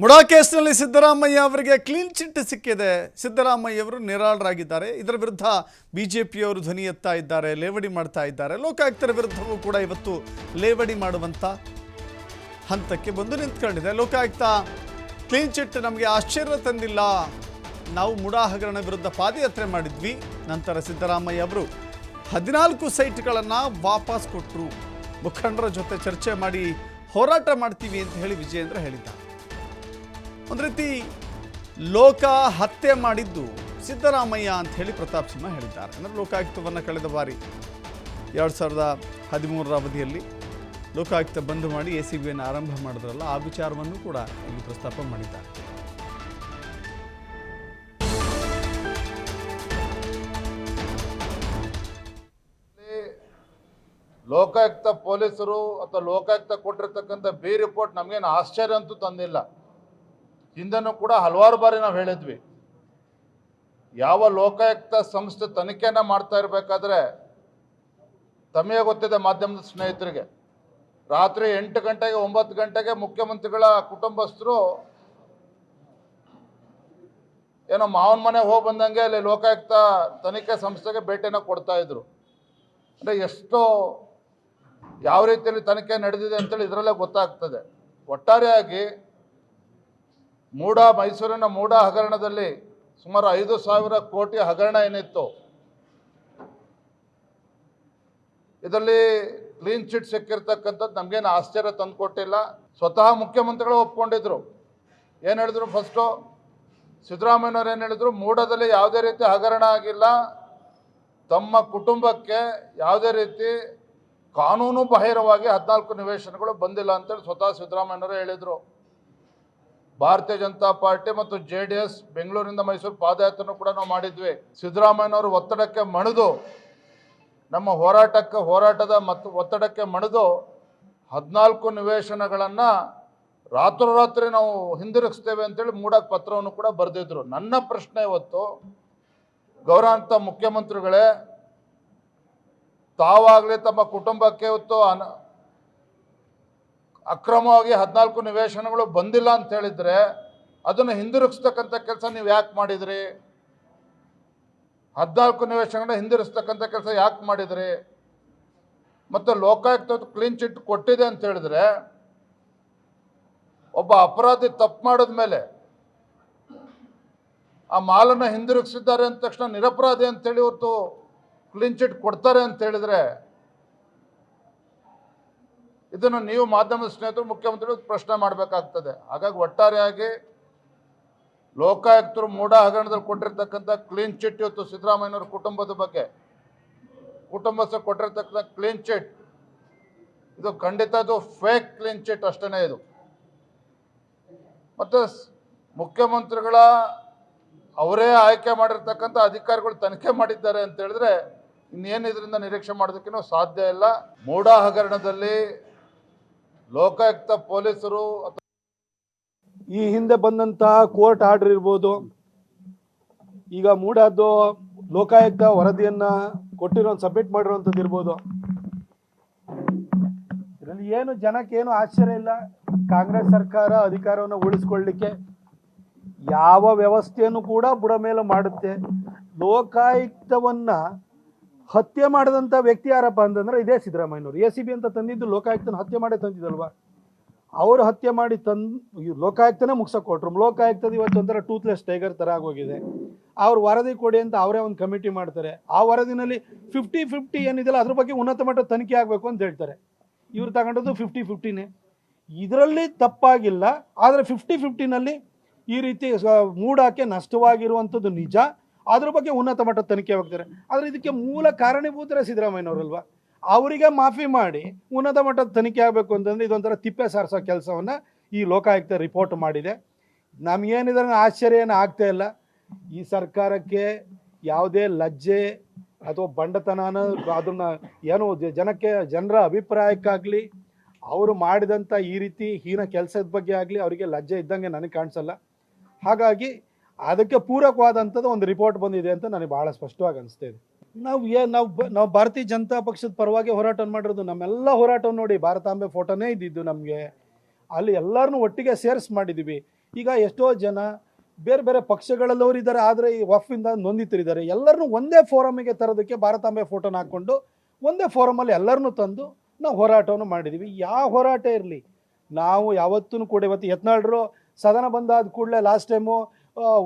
ಮುಡಾ ಕೇಸ್ನಲ್ಲಿ ಸಿದ್ದರಾಮಯ್ಯ ಅವರಿಗೆ clean chit ಸಿಕ್ಕಿದೆ. ಸಿದ್ದರಾಮಯ್ಯ ಅವರು ನಿರಾಳರಾಗಿದ್ದಾರೆ. ಇದರ ವಿರುದ್ಧ ಬಿ ಜೆ ಪಿಯವರು ಧ್ವನಿ ಎತ್ತಾ ಇದ್ದಾರೆ, ಲೇವಡಿ ಮಾಡ್ತಾ ಇದ್ದಾರೆ. ಲೋಕಾಯುಕ್ತರ ವಿರುದ್ಧವೂ ಕೂಡ ಇವತ್ತು ಲೇವಡಿ ಮಾಡುವಂಥ ಹಂತಕ್ಕೆ ಬಂದು ನಿಂತ್ಕೊಂಡಿದೆ. ಲೋಕಾಯುಕ್ತ ಕ್ಲೀನ್ ಚಿಟ್ ನಮಗೆ ಆಶ್ಚರ್ಯ ತಂದಿಲ್ಲ. ನಾವು ಮುಡಾ ಹಗರಣ ವಿರುದ್ಧ ಪಾದಯಾತ್ರೆ ಮಾಡಿದ್ವಿ. ನಂತರ ಸಿದ್ದರಾಮಯ್ಯ ಅವರು ಹದಿನಾಲ್ಕು ಸೈಟ್ಗಳನ್ನು ವಾಪಸ್ ಕೊಟ್ಟರು ಮುಖಂಡರ ಜೊತೆ ಚರ್ಚೆ ಮಾಡಿ ಹೋರಾಟ ಮಾಡ್ತೀವಿ ಅಂತ ಹೇಳಿ ವಿಜಯೇಂದ್ರ ಹೇಳಿದ್ದಾರೆ. ಒಂದು ರೀತಿ ಲೋಕ ಹತ್ಯೆ ಮಾಡಿದ್ದು ಸಿದ್ದರಾಮಯ್ಯ ಅಂತ ಹೇಳಿ ಪ್ರತಾಪ್ ಸಿಂಹ ಹೇಳಿದ್ದಾರೆ. ಅಂದರೆ ಲೋಕಾಯುಕ್ತವನ್ನು ಕಳೆದ ಬಾರಿ ಎರಡು ಸಾವಿರದ ಹದಿಮೂರರ ಅವಧಿಯಲ್ಲಿ ಲೋಕಾಯುಕ್ತ ಬಂದ್ ಮಾಡಿ ಎ ಸಿ ಬಿಯನ್ನು ಆರಂಭ ಮಾಡಿದ್ರಲ್ಲ, ಆ ವಿಚಾರವನ್ನು ಕೂಡ ಇಲ್ಲಿ ಪ್ರಸ್ತಾಪ ಮಾಡಿದ್ದಾರೆ. ಲೋಕಾಯುಕ್ತ ಪೊಲೀಸರು ಅಥವಾ ಲೋಕಾಯುಕ್ತ ಕೊಟ್ಟಿರ್ತಕ್ಕಂಥ ಬಿ ರಿಪೋರ್ಟ್ ನಮಗೇನು ಆಶ್ಚರ್ಯ ಅಂತೂ ತಂದಿಲ್ಲ. ಹಿಂದೆನೂ ಕೂಡ ಹಲವಾರು ಬಾರಿ ನಾವು ಹೇಳಿದ್ವಿ. ಯಾವ ಲೋಕಾಯುಕ್ತ ಸಂಸ್ಥೆ ತನಿಖೆನ ಮಾಡ್ತಾ ಇರಬೇಕಾದ್ರೆ ತಮಗೆ ಗೊತ್ತಿದೆ ಮಾಧ್ಯಮದ ಸ್ನೇಹಿತರಿಗೆ. ರಾತ್ರಿ ಎಂಟು ಗಂಟೆಗೆ ಒಂಬತ್ತು ಗಂಟೆಗೆ ಮುಖ್ಯಮಂತ್ರಿಗಳ ಕುಟುಂಬಸ್ಥರು ಏನೋ ಮಾವನ ಮನೆ ಹೋಗಿ ಬಂದಂಗೆ ಅಲ್ಲಿ ಲೋಕಾಯುಕ್ತ ತನಿಖೆ ಸಂಸ್ಥೆಗೆ ಭೇಟಿನ ಕೊಡ್ತಾ ಇದ್ರು. ಅಂದರೆ ಎಷ್ಟೋ ಯಾವ ರೀತಿಯಲ್ಲಿ ತನಿಖೆ ನಡೆದಿದೆ ಅಂತೇಳಿ ಇದರಲ್ಲೇ ಗೊತ್ತಾಗ್ತದೆ. ಒಟ್ಟಾರೆಯಾಗಿ ಮೂಡ ಮೈಸೂರಿನ ಮೂಡ ಹಗರಣದಲ್ಲಿ ಸುಮಾರು ಐದು ಸಾವಿರ ಕೋಟಿ ಹಗರಣ ಏನಿತ್ತು? ಇದರಲ್ಲಿ ಕ್ಲೀನ್ ಚಿಟ್ ಸಿಕ್ಕಿರ್ತಕ್ಕಂಥದ್ದು ನಮಗೇನು ಆಶ್ಚರ್ಯ ತಂದುಕೊಟ್ಟಿಲ್ಲ ಸ್ವತಃ ಮುಖ್ಯಮಂತ್ರಿಗಳು ಒಪ್ಕೊಂಡಿದ್ರು. ಏನು ಹೇಳಿದ್ರು ಫಸ್ಟು ಸಿದ್ದರಾಮಯ್ಯನವ್ರು ಏನು ಹೇಳಿದ್ರು? ಮೂಡದಲ್ಲಿ ಯಾವುದೇ ರೀತಿ ಹಗರಣ ಆಗಿಲ್ಲ. ತಮ್ಮ ಕುಟುಂಬಕ್ಕೆ ಯಾವುದೇ ರೀತಿ ಕಾನೂನು ಬಾಹಿರವಾಗಿ ಹದಿನಾಲ್ಕು ನಿವೇಶನಗಳು ಬಂದಿಲ್ಲ ಅಂತೇಳಿ ಸ್ವತಃ ಸಿದ್ದರಾಮಯ್ಯನವರು ಹೇಳಿದರು. ಭಾರತೀಯ ಜನತಾ ಪಾರ್ಟಿ ಮತ್ತು ಜೆ ಡಿ ಎಸ್ ಬೆಂಗಳೂರಿಂದ ಮೈಸೂರು ಪಾದಯಾತ್ರೆನೂ ಕೂಡ ನಾವು ಮಾಡಿದ್ವಿ. ಸಿದ್ದರಾಮಯ್ಯನವರು ಒತ್ತಡಕ್ಕೆ ಮಣಿದು, ನಮ್ಮ ಹೋರಾಟಕ್ಕೆ ಹೋರಾಟದ ಮತ್ತು ಒತ್ತಡಕ್ಕೆ ಮಣಿದು ಹದಿನಾಲ್ಕು ನಿವೇಶನಗಳನ್ನು ರಾತ್ರೋರಾತ್ರಿ ನಾವು ಹಿಂದಿರುಗಿಸ್ತೇವೆ ಅಂತೇಳಿ ಮೂಡಕ್ಕೆ ಪತ್ರವನ್ನು ಕೂಡ ಬರೆದಿದ್ರು. ನನ್ನ ಪ್ರಶ್ನೆ ಇವತ್ತು ಗೌರವಂತ ಮುಖ್ಯಮಂತ್ರಿಗಳೇ, ತಾವಾಗಲಿ ತಮ್ಮ ಕುಟುಂಬಕ್ಕೆ ಇವತ್ತು ಅಕ್ರಮವಾಗಿ ಹದಿನಾಲ್ಕು ನಿವೇಶನಗಳು ಬಂದಿಲ್ಲ ಅಂತ ಹೇಳಿದ್ರೆ ಅದನ್ನು ಹಿಂದಿರುಗಿಸ್ತಕ್ಕಂಥ ಕೆಲಸ ನೀವು ಯಾಕೆ ಮಾಡಿದ್ರಿ? ಹದಿನಾಲ್ಕು ನಿವೇಶನಗಳನ್ನ ಹಿಂದಿರುಗಿಸ್ತಕ್ಕಂಥ ಕೆಲಸ ಯಾಕೆ ಮಾಡಿದ್ರಿ? ಮತ್ತು ಲೋಕಾಯುಕ್ತ ಕ್ಲೀನ್ ಚಿಟ್ ಕೊಟ್ಟಿದೆ ಅಂತ ಹೇಳಿದ್ರೆ ಒಬ್ಬ ಅಪರಾಧಿ ತಪ್ಪು ಮಾಡಿದ ಮೇಲೆ ಆ ಮಾಲನ್ನು ಹಿಂದಿರುಗಿಸಿದ್ದಾರೆ ಅಂದ ತಕ್ಷಣ ನಿರಪರಾಧಿ ಅಂತೇಳಿ ಇವತ್ತು ಕ್ಲೀನ್ ಚಿಟ್ ಕೊಡ್ತಾರೆ ಅಂತ ಹೇಳಿದ್ರೆ ಇದನ್ನು ನೀವು ಮಾಧ್ಯಮದ ಸ್ನೇಹಿತರು, ಮುಖ್ಯಮಂತ್ರಿಗಳು ಪ್ರಶ್ನೆ ಮಾಡಬೇಕಾಗ್ತದೆ. ಹಾಗಾಗಿ ಒಟ್ಟಾರೆಯಾಗಿ ಲೋಕಾಯುಕ್ತರು ಮೂಡ ಹಗರಣದಲ್ಲಿ ಕೊಟ್ಟಿರ್ತಕ್ಕಂಥ ಕ್ಲೀನ್ ಚಿಟ್ ಇವತ್ತು ಸಿದ್ದರಾಮಯ್ಯನವ್ರ ಕುಟುಂಬದ ಬಗ್ಗೆ. ಕುಟುಂಬಸ್ಥರು ಕೊಟ್ಟಿರ್ತಕ್ಕಂಥ ಕ್ಲೀನ್ ಚಿಟ್ ಇದು ಖಂಡಿತ ಅದು ಫೇಕ್ ಕ್ಲೀನ್ ಚಿಟ್ ಅಷ್ಟೇ ಇದು. ಮತ್ತು ಮುಖ್ಯಮಂತ್ರಿಗಳ ಅವರೇ ಆಯ್ಕೆ ಮಾಡಿರ್ತಕ್ಕಂಥ ಅಧಿಕಾರಿಗಳು ತನಿಖೆ ಮಾಡಿದ್ದಾರೆ ಅಂತ ಹೇಳಿದ್ರೆ ಇನ್ನೇನು ಇದರಿಂದ ನಿರೀಕ್ಷೆ ಮಾಡೋದಕ್ಕೆ ಸಾಧ್ಯ ಇಲ್ಲ. ಮೂಡ ಹಗರಣದಲ್ಲಿ ಲೋಕಾಯುಕ್ತ ಪೊಲೀಸರು ಈ ಹಿಂದೆ ಬಂದಂತಹ ಕೋರ್ಟ್ ಆರ್ಡರ್ ಇರ್ಬೋದು. ಈಗ ಮೂಡಾದ್ದು ಲೋಕಾಯುಕ್ತ ವರದಿಯನ್ನ ಕೊಟ್ಟಿರೋ, ಸಬ್ಮಿಟ್ ಮಾಡಿರೋಂಥದ್ದು ಇರ್ಬೋದು. ಇದರಲ್ಲಿ ಏನು ಜನಕ್ಕೆ ಏನು ಆಶ್ಚರ್ಯ ಇಲ್ಲ. ಕಾಂಗ್ರೆಸ್ ಸರ್ಕಾರ ಅಧಿಕಾರವನ್ನು ಉಳಿಸ್ಕೊಳ್ಳಿಕ್ಕೆ ಯಾವ ವ್ಯವಸ್ಥೆಯನ್ನು ಕೂಡ ಬುಡ ಮೇಲೆ ಮಾಡುತ್ತೆ. ಲೋಕಾಯುಕ್ತವನ್ನ ಹತ್ಯೆ ಮಾಡಿದಂಥ ವ್ಯಕ್ತಿ ಯಾರಪ್ಪ ಅಂತಂದ್ರೆ ಇದೇ ಸಿದ್ದರಾಮಯ್ಯನವರು. ಎ ಸಿ ಬಿ ಅಂತ ತಂದಿದ್ದು ಲೋಕಾಯುಕ್ತನ ಹತ್ಯೆ ಮಾಡೇ ತಂದಿದ್ದಲ್ವಾ? ಅವರು ಹತ್ಯೆ ಮಾಡಿ ತಂದು ಲೋಕಾಯುಕ್ತನೇ ಮುಗ್ಸಕ್ಕೆ ಕೊಟ್ರು ಲೋಕಾಯುಕ್ತದ ಇವತ್ತು ಒಂಥರ ಟೂತ್ಲೆಸ್ ಟೈಗರ್ ಥರ ಆಗೋಗಿದೆ. ಅವ್ರು ವರದಿ ಕೊಡಿ ಅಂತ ಅವರೇ ಒಂದು ಕಮಿಟಿ ಮಾಡ್ತಾರೆ. ಆ ವರದಿನಲ್ಲಿ ಫಿಫ್ಟಿ ಫಿಫ್ಟಿ ಏನಿದೆಯಲ್ಲ, ಅದ್ರ ಬಗ್ಗೆ ಉನ್ನತ ಮಟ್ಟದ ತನಿಖೆ ಆಗಬೇಕು ಅಂತ ಹೇಳ್ತಾರೆ. ಇವ್ರು ತಗೊಂಡದ್ದು ಫಿಫ್ಟಿ ಫಿಫ್ಟಿನೇ ಇದರಲ್ಲಿ ತಪ್ಪಾಗಿಲ್ಲ, ಆದರೆ ಫಿಫ್ಟಿ ಫಿಫ್ಟಿನಲ್ಲಿ ಈ ರೀತಿ ಮೂಡಾಕೆ ನಷ್ಟವಾಗಿರುವಂಥದ್ದು ನಿಜ. ಅದ್ರ ಬಗ್ಗೆ ಉನ್ನತ ಮಟ್ಟದ ತನಿಖೆ ಹೋಗ್ತಾರೆ ಆದರೆ ಇದಕ್ಕೆ ಮೂಲ ಕಾರಣೀಭೂತರೇ ಸಿದ್ದರಾಮಯ್ಯನವರಲ್ವಾ? ಅವರಿಗೆ ಮಾಫಿ ಮಾಡಿ ಉನ್ನತ ಮಟ್ಟದ ತನಿಖೆ ಆಗಬೇಕು ಅಂತಂದರೆ ಇದೊಂಥರ ತಿಪ್ಪೆ ಸಾರಿಸೋ ಕೆಲಸವನ್ನು ಈ ಲೋಕಾಯುಕ್ತ ರಿಪೋರ್ಟ್ ಮಾಡಿದೆ. ನಮಗೇನಿದ್ರೆ ಆಶ್ಚರ್ಯ ಏನು ಆಗ್ತಾ ಇಲ್ಲ. ಈ ಸರ್ಕಾರಕ್ಕೆ ಯಾವುದೇ ಲಜ್ಜೆ ಅಥವಾ ಬಂಡತನನ ಅದನ್ನು ಏನು ಜನಕ್ಕೆ ಜನರ ಅಭಿಪ್ರಾಯಕ್ಕಾಗಲಿ, ಅವರು ಮಾಡಿದಂಥ ಈ ರೀತಿ ಹೀನ ಕೆಲಸದ ಬಗ್ಗೆ ಆಗಲಿ, ಅವರಿಗೆ ಲಜ್ಜೆ ಇದ್ದಂಗೆ ನನಗೆ ಕಾಣಿಸಲ್ಲ. ಹಾಗಾಗಿ ಅದಕ್ಕೆ ಪೂರಕವಾದಂಥದ್ದು ಒಂದು ರಿಪೋರ್ಟ್ ಬಂದಿದೆ ಅಂತ ನನಗೆ ಭಾಳ ಸ್ಪಷ್ಟವಾಗಿ ಅನಿಸ್ತಾ ಇದೆ. ನಾವು ಏ, ನಾವು ನಾವು ಭಾರತೀಯ ಜನತಾ ಪಕ್ಷದ ಪರವಾಗಿ ಹೋರಾಟ ಮಾಡಿರೋದು ನಮ್ಮೆಲ್ಲ ಹೋರಾಟ ನೋಡಿ ಭಾರತಾಂಬೆ ಫೋಟೋನೇ ಇದ್ದಿದ್ದು ನಮಗೆ. ಅಲ್ಲಿ ಎಲ್ಲರನ್ನೂ ಒಟ್ಟಿಗೆ ಸೇರ್ಸ್ ಮಾಡಿದ್ದೀವಿ. ಈಗ ಎಷ್ಟೋ ಜನ ಬೇರೆ ಬೇರೆ ಪಕ್ಷಗಳಲ್ಲವರು ಇದ್ದಾರೆ, ಆದರೆ ಈ ವಫಿಂದ ನೊಂದಿತರಿದ್ದಾರೆ. ಎಲ್ಲರನ್ನೂ ಒಂದೇ ಫೋರಮಿಗೆ ತರೋದಕ್ಕೆ ಭಾರತಾಂಬೆ ಫೋಟೋನ ಹಾಕ್ಕೊಂಡು ಒಂದೇ ಫೋರಮಲ್ಲಿ ಎಲ್ಲರನ್ನೂ ತಂದು ನಾವು ಹೋರಾಟವನ್ನು ಮಾಡಿದ್ದೀವಿ. ಯಾವ ಹೋರಾಟ ಇರಲಿ? ನಾವು ಯಾವತ್ತೂ ಕೂಡ ಇವತ್ತು ಯತ್ನಾಳರು ಸದನ ಬಂದಾದ ಕೂಡಲೇ ಲಾಸ್ಟ್ ಟೈಮು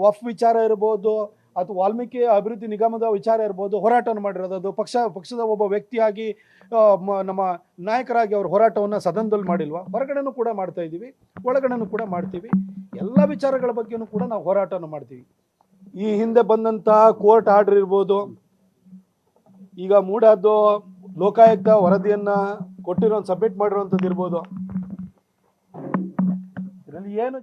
ವಫ್ ವಿಚಾರ ಇರ್ಬೋದು ಅಥವಾ ವಾಲ್ಮೀಕಿ ಅಭಿವೃದ್ಧಿ ನಿಗಮದ ವಿಚಾರ ಇರ್ಬೋದು, ಹೋರಾಟವನ್ನು ಮಾಡಿರೋದು ಪಕ್ಷ, ಪಕ್ಷದ ಒಬ್ಬ ವ್ಯಕ್ತಿಯಾಗಿ ನಮ್ಮ ನಾಯಕರಾಗಿ ಅವ್ರ ಹೋರಾಟವನ್ನು ಸದನದಲ್ಲಿ ಮಾಡಿಲ್ವಾ? ಹೊರಗಡೆನೂ ಕೂಡ ಮಾಡ್ತಾ ಇದ್ದೀವಿ, ಒಳಗಡೆನೂ ಕೂಡ ಮಾಡ್ತೀವಿ. ಎಲ್ಲ ವಿಚಾರಗಳ ಬಗ್ಗೆನೂ ಕೂಡ ನಾವು ಹೋರಾಟವನ್ನು ಮಾಡ್ತೀವಿ. ಈ ಹಿಂದೆ ಬಂದಂತಹ ಕೋರ್ಟ್ ಆರ್ಡರ್ ಇರ್ಬೋದು. ಈಗ ಮೂಡಾದ್ದು ಲೋಕಾಯುಕ್ತ ವರದಿಯನ್ನ ಕೊಟ್ಟಿರೋ, ಸಬ್ಮಿಟ್ ಮಾಡಿರುವಂಥದ್ದು ಇರ್ಬೋದು. ಇದರಲ್ಲಿ ಏನು